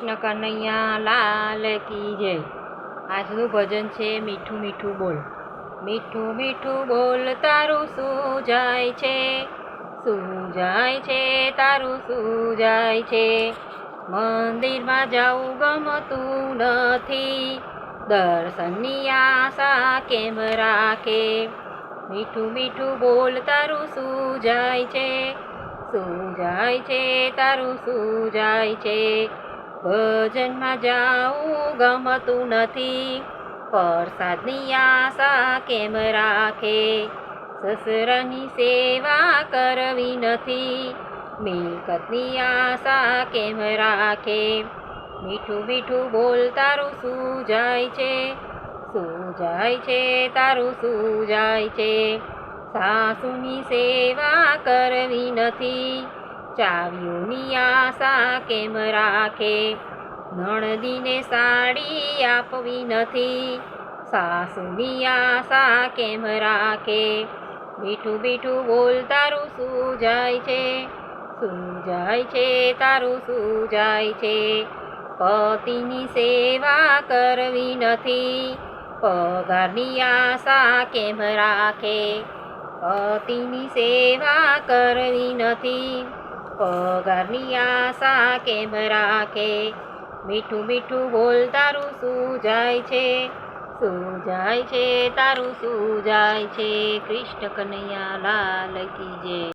કૃષ્ણ કનૈયા લાલ કી જય. આજનું ભજન છે મીઠું મીઠું બોલ. મીઠું મીઠું બોલ, તારું શું જાય છે? શું જાય છે? તારું શું જાય છે? મંદિરમાં જવું ગમતું નથી. દર્શનની આશા કેમ રાખે? મીઠું મીઠું બોલ, તારું શું જાય છે? શું જાય છે? તારું શું જાય છે? ભજનમાં જાવું ગમતું નથી. પ્રસાદની આશા કેમ રાખે? સસરાની સેવા કરવી નથી. મિલકતની આશા કેમ રાખે? મીઠું મીઠું બોલ, તારું શું જાય છે? શું જાય છે? તારું શું જાય છે? સાસુની સેવા કરવી નથી. ચાવીઓની આશા કેમ રાખે? નણદીને સાડી આપવી નથી. સાસુની આશા કેમ રાખે? બીઠું બીઠું બોલ, તારું શું જાય છે? શું જાય છે, તારું શું જાય છે? પતિની સેવા કરવી નથી. પગારની આશા કેમ રાખે? પતિની સેવા કરવી નથી. પગારની આશા કેમ રાખે મીઠું મીઠું બોલ તારું શું જાય છે? શું જાય છે? તારું શું જાય છે? કૃષ્ણ કનૈયા લાલ કી